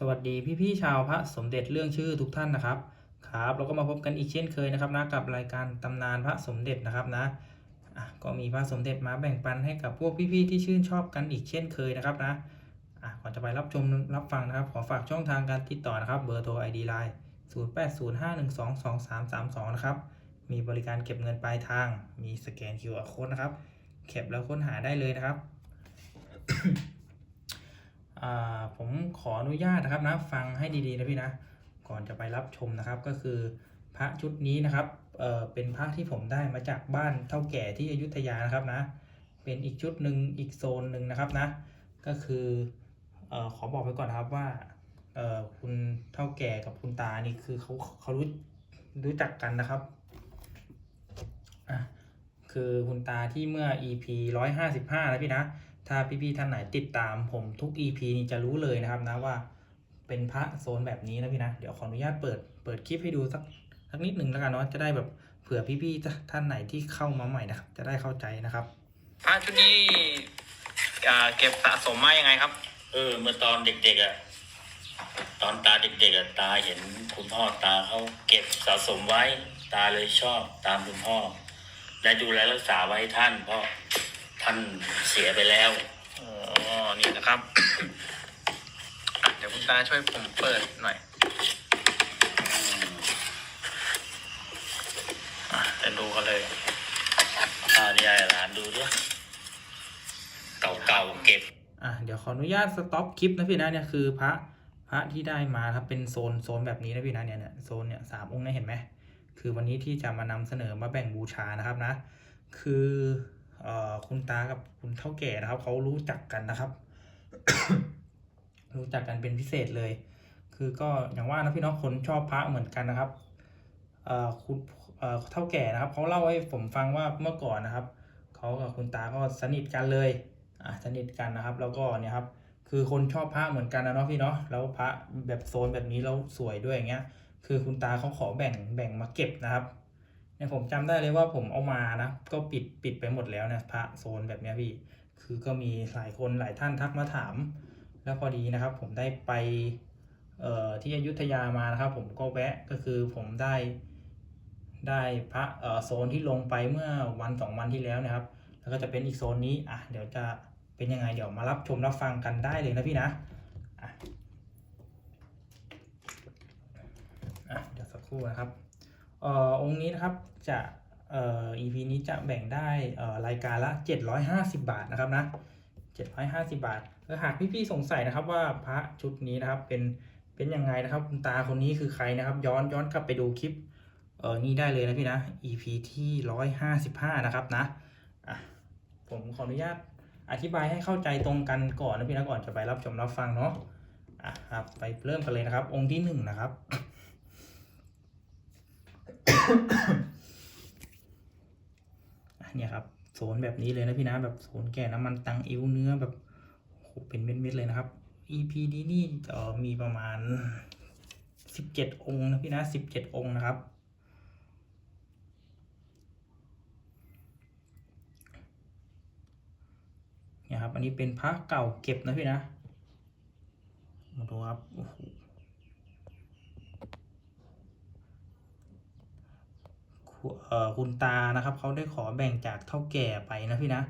สวัสดีพี่ๆชาวพระสมเด็จเรื่องชื่อทุกท่านนะครับครับเราก็มาพบกันอีกเช่นเคยนะครับนะกับรายการตำนานพระสมเด็จนะครับนะอะก็มีพระสมเด็จมาแบ่งปันให้กับพวกพี่ๆที่ชื่นชอบกันอีกเช่นเคยนะครับนะอะก่อนจะไปรับชมรับฟังนะครับ ขอฝากช่องทางการติดต่อนะครับเบอร์โทร ID Line 0805122332 นะครับ มีบริการเก็บเงินปลายทาง มีสแกน QR Code นะครับเก็บแล้วค้นหาได้เลยนะครับ ผมขออนุญาตนะครับนะฟังให้ดีๆนะพี่นะก่อนจะไปรับชมนะครับก็คือพระชุดนี้นะครับเเป็นพระที่ผมได้มาจากบ้านเท่าแก่ที่อยุธยานะครับนะ เป็นอีกชุดหนึ่งอีกโซนหนึ่งนะครับนะ ก็คือออขอบอกไปก่อนนะครับว่าคุณเท่าแก่กับคุณตานี่คือเขาเขารู้รู้จักกันนะครับคือคุณตาที่เมื่อ EP 155นะพี่นะ ถ้าพี่ๆท่านไหนติดตามผมทุก EP นี่จะรู้เลยนะครับนะว่าเป็นพระโซนแบบนี้นะพี่นะเดี๋ยวขออนุญาตเปิดเปิดคลิปให้ดูสักสักนิดหนึ่งแล้วกันเนาะจะได้แบบเผื่อพี่ๆท่านไหนที่เข้ามาใหม่นะครับจะได้เข้าใจนะครับพระชุดนี้เก็บสะสมมายังไงครับ เออเมื่อตอนเด็กๆอะตอนตาเด็กๆอะตาเห็นคุณพ่อตาเขาเก็บสะสมไว้ ตาเลยชอบตามคุณพ่อและดูแลรักษาไว้ให้ท่านเพราะ ท่านเสียไปแล้ว อ๋อ นี่นะครับอะเดี๋ยวคุณตาช่วยผมเปิดหน่อยอะเดี๋ยวดูกันเลย อ่านี่ไอ้หลานดูด้วยเก่าๆเก็บ อะเดี๋ยวขออนุญาตสต็อปคลิปนะพี่นะเนี่ยคือพระพระที่ได้มาครับเป็นโซนโซนแบบนี้นะพี่นะเนี่ยเนี่ยโซนเนี่ยสามองค์เนี่ยเห็นไหมคือวันนี้ที่จะมานำเสนอมาแบ่งบูชานะครับนะ คือ คุณตากับคุณเท่าแก่นะครับเขารู้จักกันนะครับ รู้จักกันเป็นพิเศษเลย คือก็อย่างว่านะพี่น้องคนชอบพระเหมือนกันนะครับเออคุณเออเท่าแก่นะครับเขาเล่าให้ผมฟังว่าเมื่อก่อนนะครับเขากับคุณตาก็สนิทกันเลยอะสนิทกันนะครับ แล้วก็เนี่ยครับ คือคนชอบพระเหมือนกันนะเนาะพี่เนาะแล้วพระแบบโซนแบบนี้แล้วสวยด้วยอย่างเงี้ย คือคุณตาเขาขอแบ่งแบ่งมาเก็บนะครับ เนี่ยผมจำได้เลยว่าผมเอามานะ ก็ปิดปิดไปหมดแล้วนะพระโซนแบบเนี้ยพี่ คือก็มีหลายคนหลายท่านทักมาถาม แล้วพอดีนะครับ ผมได้ไปเอ่อที่อยุธยามานะครับ ผมก็แวะก็คือผมได้ได้พระเอ่อโซนที่ลงไปเมื่อวันสองวันที่แล้วนะครับ แล้วก็จะเป็นอีกโซนนี้อะเดี๋ยวจะเป็นยังไงเดี๋ยวมารับชมรับฟังกันได้เลยนะพี่นะอะอะเดี๋ยวสักครู่นะครับ อ่อองค์นี้นะครับจะเอ่อ EP นี้จะแบ่งได้เอ่อรายการละ 750 บาทนะครับนะ 750 บาทแล้วหากพี่ๆสงสัยนะครับว่าพระชุดนี้นะครับเป็นเป็นยังไงนะครับคุณตาคนนี้คือใครนะครับ ย้อนย้อนกลับไปดูคลิปเออนี่ได้เลยนะพี่นะ EP ที่ 155 นะครับนะอะผมขออนุญาตอธิบายให้เข้าใจตรงกันก่อนนะพี่นะก่อนจะไปรับชมรับฟังเนาะอะครับไปเริ่มกันเลยนะครับ องค์ที่หนึ่งนะครับ เนี่ยครับโซนแบบนี้เลยนะพี่นะแบบโซนแก่น้ำมันตังอิ้วเนื้อแบบโหเป็นเม็ดๆเลยนะครับ EP นี้นี่มีประมาณสิบเจ็ดองค์นะพี่นะสิบเจ็ดองค์นะครับเนี่ยครับ อันนี้เป็นพระเก่าเก็บนะพี่นะมาดูครับโอ้โห คุณตานะครับเขาได้ขอแบ่งจากเท่าแก่ไปนะพี่นะ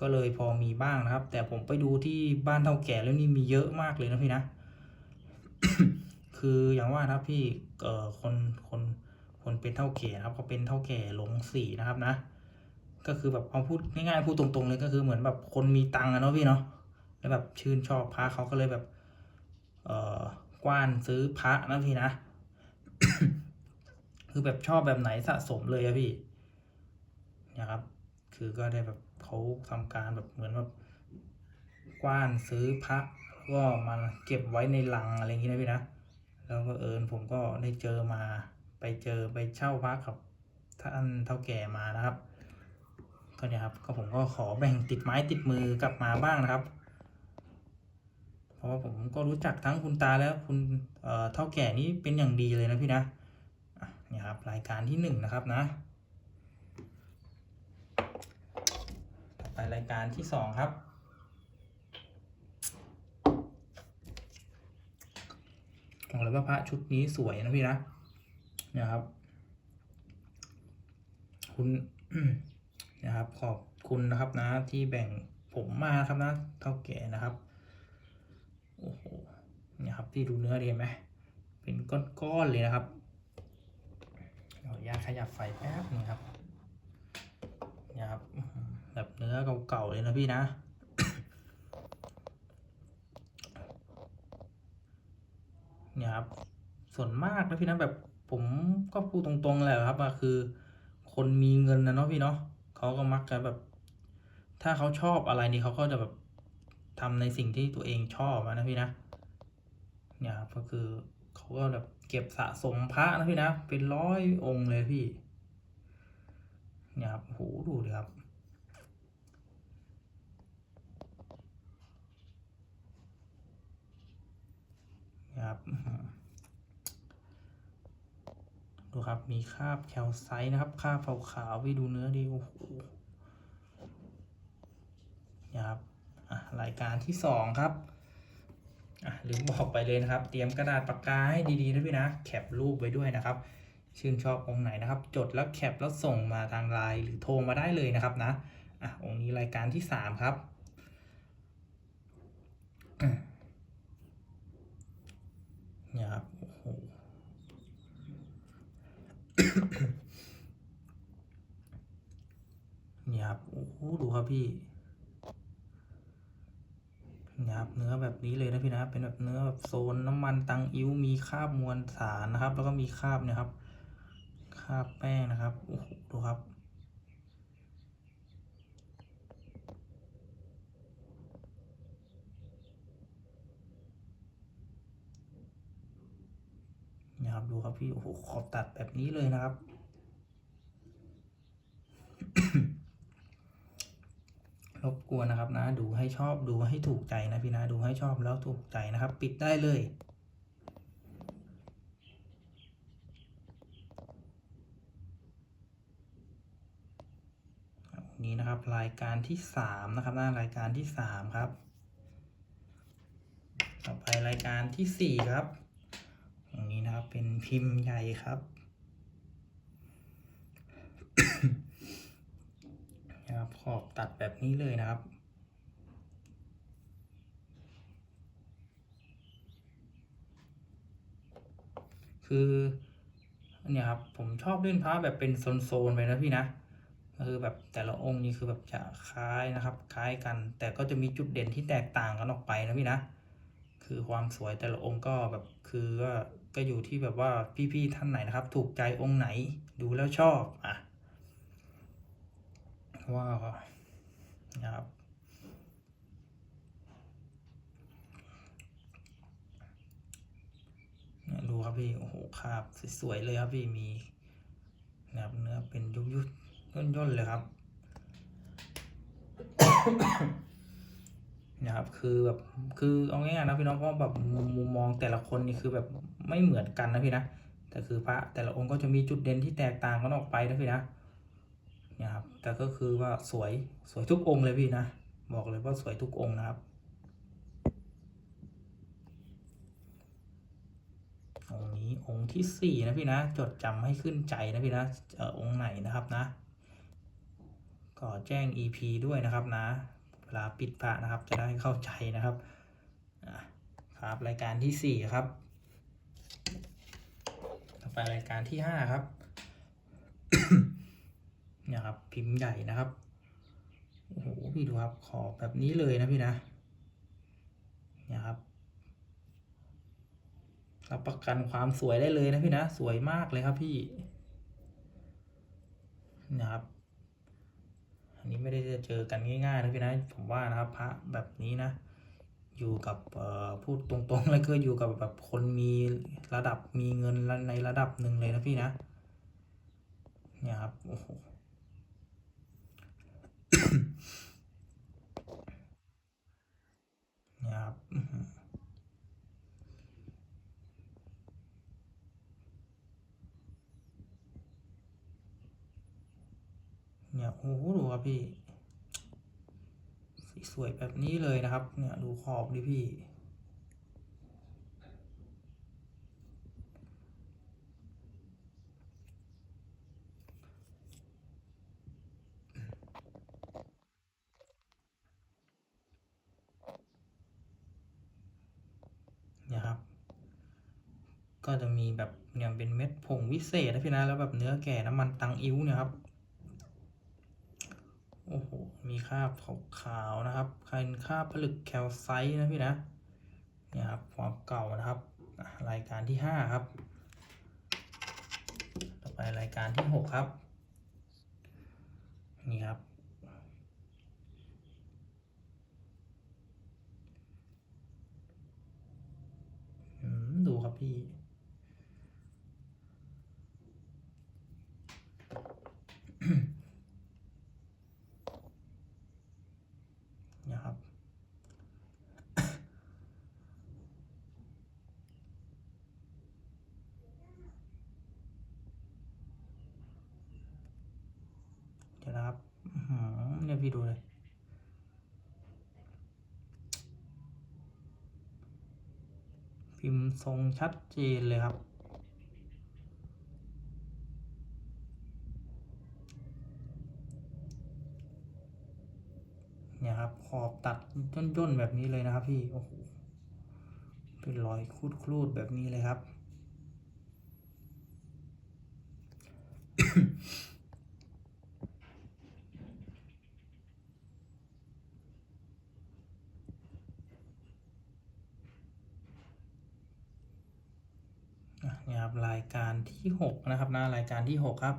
ก็เลยพอมีบ้างนะครับ แต่ผมไปดูที่บ้านเท่าแก่แล้วนี่มีเยอะมากเลยนะพี่นะ คืออย่างว่านะครับพี่เอ่อคนคนคนเป็นเท่าแก่นะครับเขาเป็นเท่าแก่หลงสีนะครับนะ ก็คือแบบเอาพูดง่ายๆพูดตรงๆเลยก็คือเหมือนแบบคนมีตังค์นะพี่เนาะแล้วแบบชื่นชอบพระเขาก็เลยแบบ เอ่อกว้านซื้อพระนะพี่นะ คือแบบชอบแบบไหนสะสมเลยอะพี่นี่ยครับ คือก็ได้แบบเขาทำการแบบเหมือนแบบกว้านซื้อพระก็มาเก็บไว้ในลังอะไรอย่างงี้นะพี่นะแล้วก็เอิญผมก็ได้เจอมาไปเจอไปเช่าพระกับท่านเท่าแก่มานะครับก็เนี่ยครับก็ผมก็ขอแบ่งติดไม้ติดมือกลับมาบ้างนะครับ เพราะว่าผมก็รู้จักทั้งคุณตาแล้วคุณเอ่อเท่าแก่นี้เป็นอย่างดีเลยนะพี่นะ นี่ครับรายการที่หนึ่งนะครับนะต่อไปรายการที่สองครับบอกเลยว่าพระชุดนี้สวยนะพี่นะเนี่ยครับ คุณนะครับขอบคุณนะครับนะที่แบ่งผมมาครับนะเท่าแก่นะครับโอ้โหเนี่ยครับพี่ดูเนื้อดีไหมเป็นก้อนๆเลยนะครับ ขออนุญาตขยับไฟแป๊บนึงครับนี่ครับ แบบเนื้อเก่าๆเลยนะพี่นะเนี่ยครับ ส่วนมากนะพี่นะแบบผมก็พูดตรงๆแหละครับว่าคือ คนมีเงินนะเนาะพี่เนาะเขาก็มักจะแบบ ถ้าเขาชอบอะไรนี่เขาก็จะแบบทำในสิ่งที่ตัวเองชอบนะพี่นะ เนี่ยครับก็คือเขาก็แบบเก็บสะสมพระนะพี่นะ เป็นร้อยองค์เลยพี่เนี่ยครับโหดูดิครับเนี่ยครับ ดูครับ มีคราบแคลไซต์นะครับ คราบขาวๆพี่ดูเนื้อดีโอ้โหเนี่ยครับรายการที่สองครับ ลืมบอกไปเลยนะครับ เตรียมกระดาษปากกาให้ดีๆนะพี่นะ แคปรูปไว้ด้วยนะครับ ชื่นชอบองค์ไหนนะครับ จดแล้วแคปแล้วส่งมาทางไลน์หรือโทรมาได้เลยนะครับนะอะองค์นี้รายการที่สามครับเนี่ยครับโอ้โหเนี่ยครับโอ้โหดูครับพี่ นี่ยครับเนื้อแบบนี้เลยนะพี่นะเป็นแบบเนื้อแบบโซนน้ำมันตังอิ้วมีคราบมวลสารนะครับ แล้วก็มีคราบเนี่ยครับคราบแป้งนะครับโอ้โหดูครับเนี่ยครับดูครับพี่โอ้โหขอบตัดแบบนี้เลยนะครับ รบกวนนะครับนะ ดูให้ชอบดูให้ถูกใจนะพี่นะดูให้ชอบแล้วถูกใจนะครับ ปิดได้เลยนี้นะครับรายการที่สามนะครับนะรายการที่สามครับ ต่อไปรายการที่สี่ครับตรงนี้นะครับเป็นพิมพ์ใหญ่ครับ นะครับ ขอบตัดแบบนี้เลยนะครับ คือเนี่ยครับผมชอบเล่นพระแบบเป็นโซนๆไปนะพี่นะคือแบบแต่ละองค์นี่คือแบบจะคล้ายนะครับ คล้ายกัน แต่ก็จะมีจุดเด่นที่แตกต่างกันออกไปนะพี่นะคือความสวยแต่ละองค์ก็แบบคือก็ก็อยู่ที่แบบว่าพี่ๆท่านไหนนะครับ ถูกใจองค์ไหนดูแล้วชอบอะ ว้าวนะครับเนี่ยดูครับพี่ โอ้โหคาบสวยๆเลยครับพี่มีนะครับเนื้อเป็นยุบยุบย่นย่นๆเลยครับนะครับ คือแบบคือเอาง่ายๆนะพี่น้องเพราะแบบมุมมองแต่ละคนนี่คือแบบไม่เหมือนกันนะพี่นะแต่คือพระแต่ละองค์ก็จะมีจุดเด่นที่แตกต่างกันออกไปนะพี่นะ นี่ยครับ แต่ก็คือว่าสวยสวยทุกองค์เลยพี่นะ บอกเลยว่าสวยทุกองค์นะครับองค์นี้องค์ที่สี่นะพี่นะ จดจำให้ขึ้นใจนะพี่นะเออองค์ไหนนะครับนะก็แจ้ง EP ด้วยนะครับนะ เวลาปิดพระนะครับ จะได้เข้าใจนะครับครับรายการที่สี่ครับต่อไปรายการที่ห้าครับ เนี่ยครับพิมพ์ใหญ่นะครับโอ้โหพี่ดูครับขอบแบบนี้เลยนะพี่นะเนี่ยครับรับประกันความสวยได้เลยนะพี่นะสวยมากเลยครับพี่นะครับอันนี้ไม่ได้จะเจอกันง่ายๆนะพี่นะผมว่านะครับ พระแบบนี้นะ อยู่กับพูดตรงๆเลยคืออยู่กับแบบคนมีระดับมีเงินในระดับหนึ่งเลยนะพี่นะเนี่ยครับโอ้โห โอ้โหดูครับพี่ สีสวยแบบนี้เลยนะครับ เนี่ยดูขอบดิพี่ เนี่ยครับ ก็จะมีแบบเนี่ยเป็นเม็ดผงวิเศษนะพี่นะ แล้วแบบเนื้อแก่น้ำมันตังอิ้วเนี่ยครับ มีคราบขาวๆนะครับเป็นคราบผลึกแคลไซต์นะพี่นะเนี่ยครับความเก่านะครับ รายการที่ห้าครับ ต่อไปรายการที่หกครับ นี่ครับ ดูครับพี่ เนี่ยครับ เดี๋ยวนะครับอื้อหือเนี่ยพี่ดูเลย พิมพ์ทรงชัดเจนเลยครับ เนี่ยครับ ขอบตัดย่นๆแบบนี้เลยนะครับพี่ โอ้โห เป็นรอยคูดๆแบบนี้เลยครับ อะเนี่ยครับรายการ ที่หกนะครับนะรายการที่หกครับ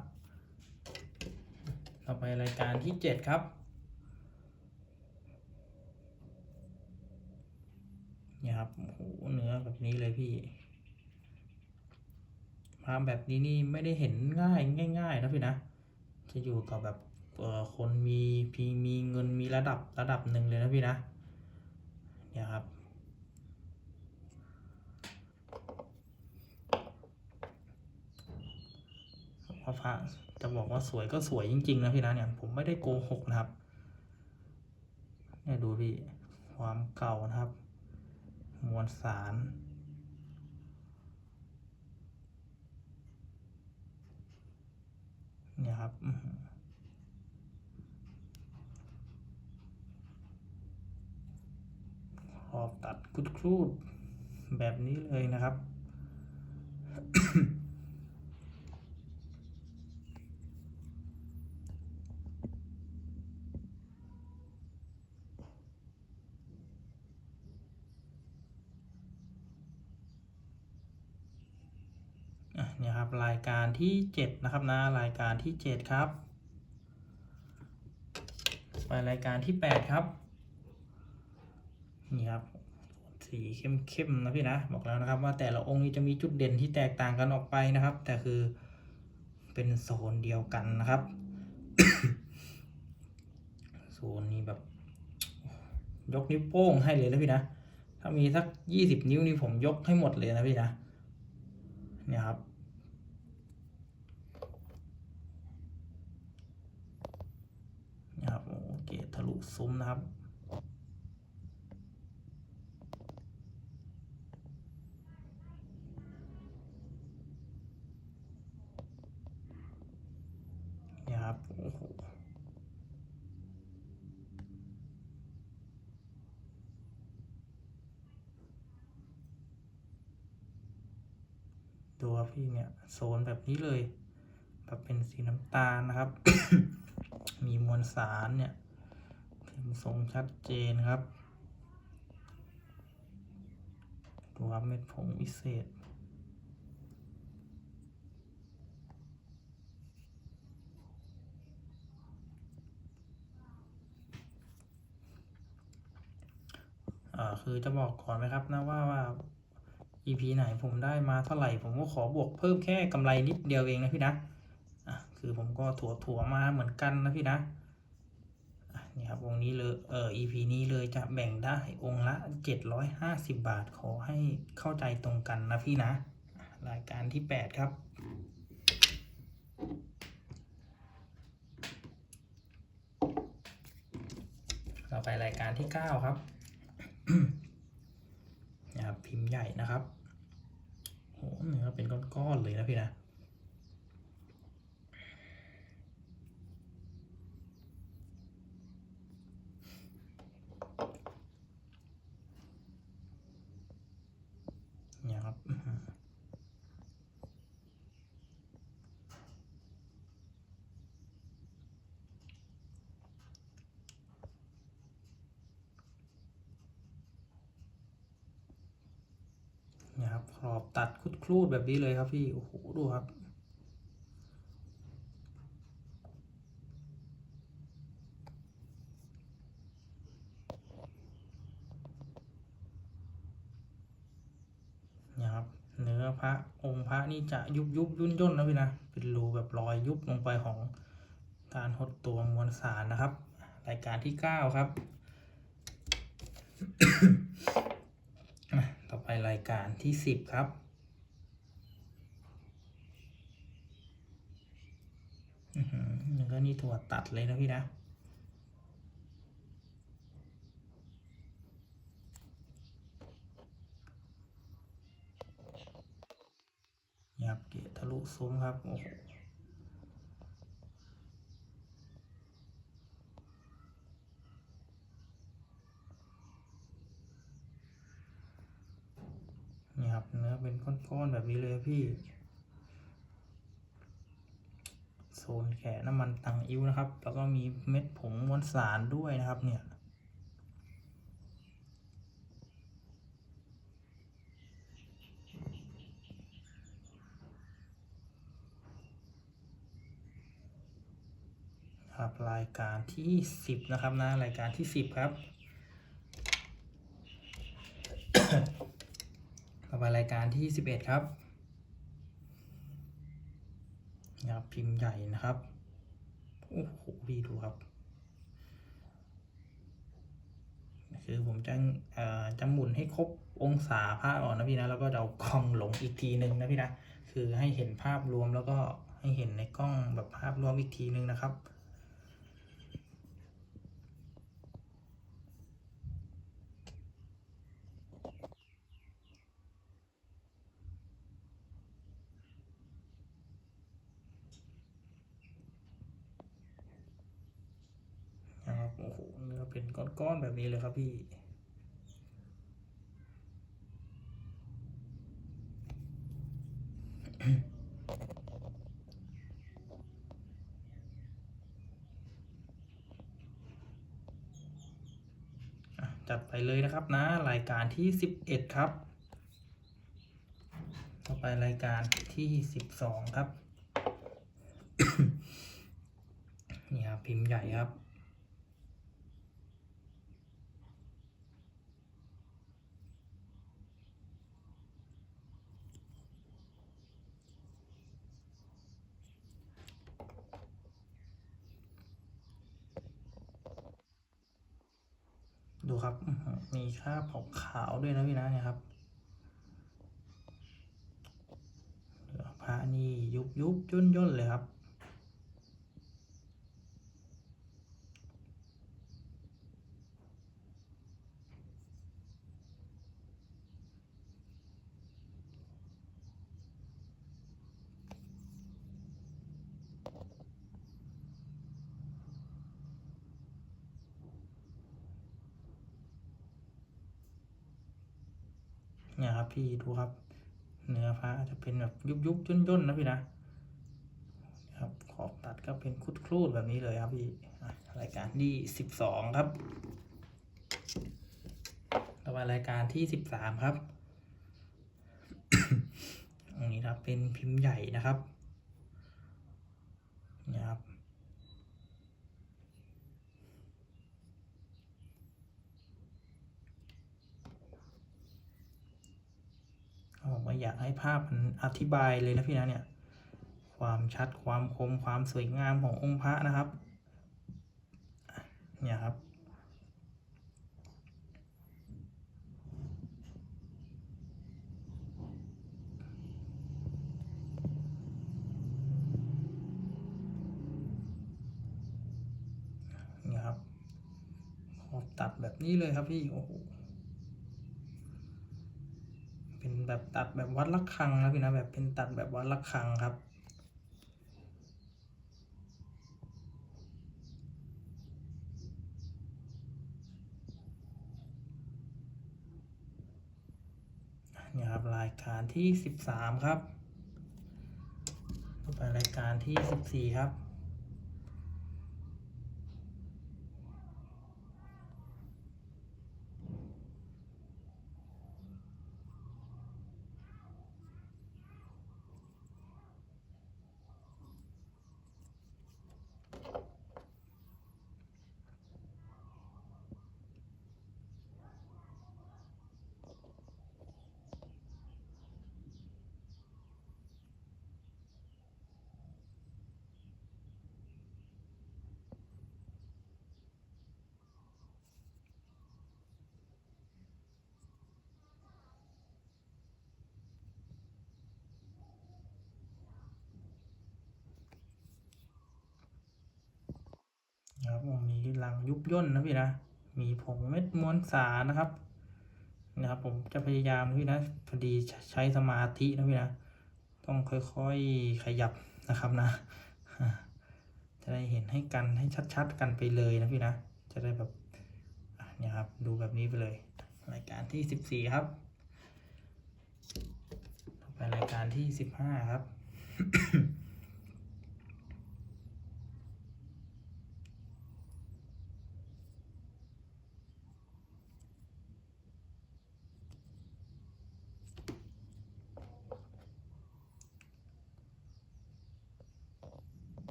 ต่อไปรายการที่เจ็ดครับเนี่ยครับโอ้โหเนื้อแบบนี้เลยพี่ภาพแบบนี้นี่ไม่ได้เห็นง่ายง่าย ๆ นะพี่นะ จะอยู่กับแบบเออคนมีพีมีเงินมีระดับระดับหนึ่งเลยนะพี่นะเนี่ยครับ พระพระจะบอกว่าสวยก็สวยจริง ๆ นะพี่นะเนี่ย ผมไม่ได้โกหกนะครับ เนี่ยดูพี่ ความเก่านะครับ มวลสาร เนี่ยครับขอบตัดคุดครูดแบบนี้เลยนะครับ อะเนี่ยค รับรายการที่เจ็ดนะครับนะรายการที่เจ็ดครับ ไปรายการที่แปดครับ นี่ครับสีเข้มๆนะพี่นะบอกแล้วนะครับว่าแต่ละองค์นี้จะมีจุดเด่นที่แตกต่างกันออกไปนะครับ แต่คือเป็นโซนเดียวกันนะครับโซนนี้แบบ ยกนิ้วโป้งให้เลยนะพี่นะถ้ามีสักยี่สิบนิ้วนี่ผมยกให้หมดเลยนะพี่นะเนี่ยครับ เนี่ยครับ โอเค ทะลุซุ้มนะครับ เนี่ยครับ โอ้โหดูครับพี่เนี่ย โซนแบบนี้เลยแบบเป็นสีน้ำตาลนะครับ มีมวลสารเนี่ย ทรงชัดเจนครับ ดูครับเม็ดผงวิเศษ อ่า คือจะบอกก่อนไหมครับนะว่าว่า EP ไหนผมได้มาเท่าไหร่ ผมก็ขอบวกเพิ่มแค่กำไรนิดเดียวเองนะพี่นะ อะ คือผมก็ถั่วถั่วมาเหมือนกันนะพี่นะ อะนี่ครับองค์นี้เลยเออ EP นี้เลยจะแบ่งได้องค์ละเจ็ดร้อยห้าสิบบาทขอให้เข้าใจตรงกันนะพี่นะ รายการที่แปดครับ ต่อไปรายการที่เก้าครับนะครับพิมพ์ใหญ่นะครับโหเนื้อเป็นก้อนๆเลยนะพี่นะ ขอบตัดคุดครูดแบบนี้เลยครับพี่ โอ้โห ดูครับเนี่ยครับ เนื้อพระองค์พระนี่จะยุบยุบยุ่นย่นนะพี่นะ เป็นรูแบบรอยยุบลงไปของการหดตัวมวลสารนะครับ รายการที่เก้าครับ รายการที่สิบครับอือหือยังก็นี่ถั่วตัดเลยนะพี่นะนี่ครับเกตทะลุซุ้มครับ โอ้โห นี่ครับเนื้อเป็นก้อนๆแบบนี้เลยพี่โซนแขนน้ำมันตังอิ้วนะครับ แล้วก็มีเม็ดผงมวลสารด้วยนะครับเนี่ยครับรายการที่สิบนะครับนะรายการที่สิบครับ ต่อไปรายการที่สิบเอ็ดครับนี่ครับพิมพ์ใหญ่นะครับ โอ้โหพี่ดูครับ คือผมจะจะหมุนให้ครบองศาผ้าก่อนนะพี่นะ แล้วก็เอากล้องหลงอีกทีหนึ่งนะพี่นะ คือให้เห็นภาพรวมแล้วก็ให้เห็นในกล้องแบบภาพรวมอีกทีหนึ่งนะครับ โอ้ โหเป็นก้อนๆแบบนี้เลยครับพี่ จัดไปเลยนะครับนะ รายการที่สิบเอ็ดครับ ต่อไปรายการที่สิบสองครับ นี่ครับ พิมพ์ใหญ่ครับ ดูครับอื้อหือมีคราบขาวๆด้วยนะพี่นะเนี่ยครับพระนี่ยุบยุบย่นย่นเลยครับ พี่ดูครับ เนื้อพระจะเป็นแบบยุบยุบย่นย่นนะพี่นะครับขอบตัดก็เป็นคุดครูดแบบนี้เลยครับพี่รายการที่สิบสองครับต่อไปรายการที่สิบสามครับตรงนี้ครับเป็นพิมพ์ใหญ่นะครับนี่ครับ ผมก็อยากให้ภาพมันอธิบายเลยนะพี่นะเนี่ย ความชัดความคมความสวยงามขององค์พระนะครับ เนี่ยครับเนี่ยครับขอบตัดแบบนี้เลยครับพี่ โอ้โห เป็นแบบตัดแบบวัดระฆังนะพี่นะแบบเป็นตัดแบบวัดระฆังครับ นี่ครับรายการที่สิบสามครับ ไปรายการที่สิบ สี่ครับวงนี้ลังยุบย่นนะพี่นะ มีผงเม็ดมวลสารนะครับนะครับ ผมจะพยายามนะพี่นะพอดีใช้สมาธินะพี่นะ ต้องค่อยๆขยับนะครับนะ จะได้เห็นให้กันให้ชัด ๆ กันไปเลยนะพี่นะ จะได้แบบเนี่ยครับดูแบบนี้ไปเลย รายการที่สิบสี่ครับต่อไปรายการที่สิบห้าครับ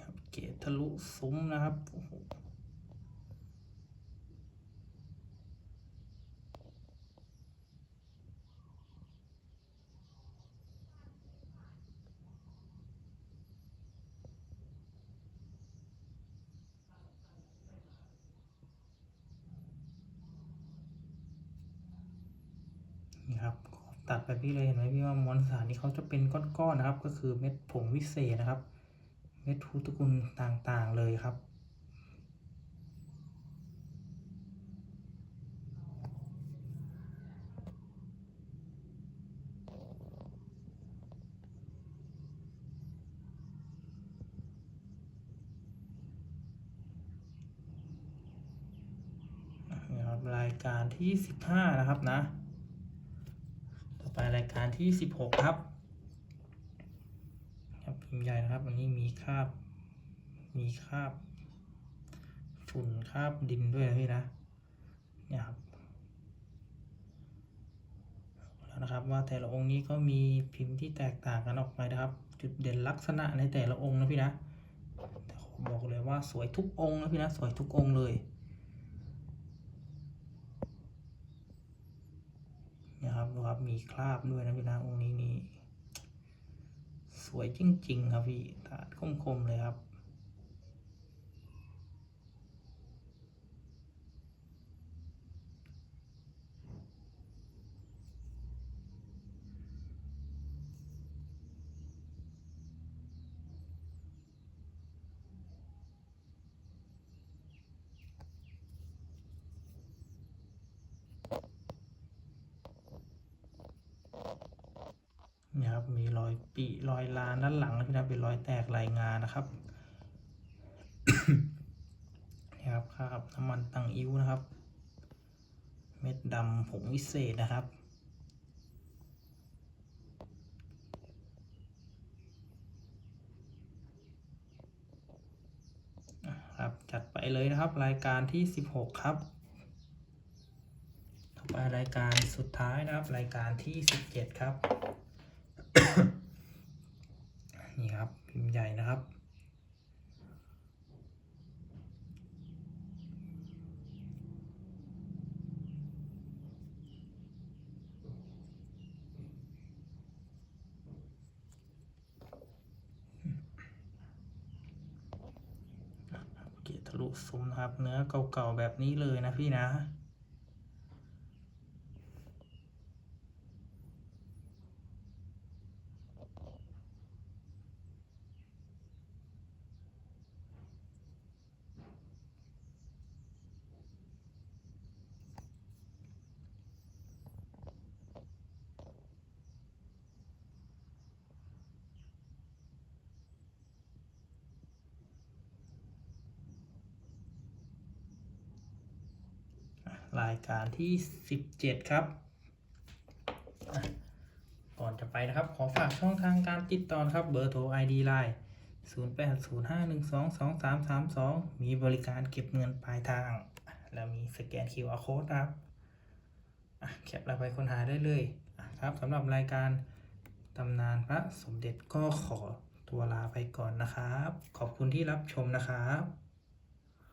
ครับเกต ทะลุซุ้มนะครับโอ้โหนี่ครับตัดแบบนี้เลยเห็นไหมพี่ว่ามวลสารนี่เขาจะเป็นก้อนๆนะครับ ก็คือเม็ดผงวิเศษนะครับ เม็ดพุทธคุณต่างๆเลยครับ รายการที่สิบห้านะครับนะ ต่อไปรายการที่สิบหกครับ นะครับ อันนี้มีคราบ มีคราบฝุ่นคราบดินด้วยนะพี่นะ เนี่ยครับแล้วนะครับว่าแต่ละองค์นี้ก็มีพิมพ์ที่แตกต่างกันออกไปนะครับ จุดเด่นลักษณะในแต่ละองค์นะพี่นะแต่บอกเลยว่าสวยทุกองค์นะพี่นะสวยทุกองค์เลยเนี่ยครับดูครับมีคราบด้วยนะพี่นะองค์นี้นี่ วยจริง ๆ ครับพี่ถาดคมๆเลยครับ เนี่ยครับมีรอยปีรอยลาน ด้านหลังนะพี่นะเป็นรอยแตกลายงานนะครับนี่ครับคราบน้ำมันตังอิ้วนะครับ เม็ดดำผงวิเศษนะครับครับจัดไปเลยนะครับรายการที่ 16 ครับต่อไปรายการสุดท้ายนะครับ รายการที่ 17 ครับ นี่ครับพิมพ์ใหญ่นะครับ เกียรทะลุซุ้ม นะครับ เนื้อเก่าๆแบบนี้เลยนะพี่นะ รายการที่ 17 ครับ ก่อนจะไปนะครับ ขอฝากช่องทางการติดต่อครับ เบอร์โทร ID Line 0805122332 มีบริการเก็บเงินปลายทาง แล้วมีสแกน QR Code ครับแคปเราไปค้นหาได้เลยอะครับสำหรับรายการตำนานพระสมเด็จก็ขอตัวลาไปก่อนนะครับ ขอบคุณที่รับชมนะครับ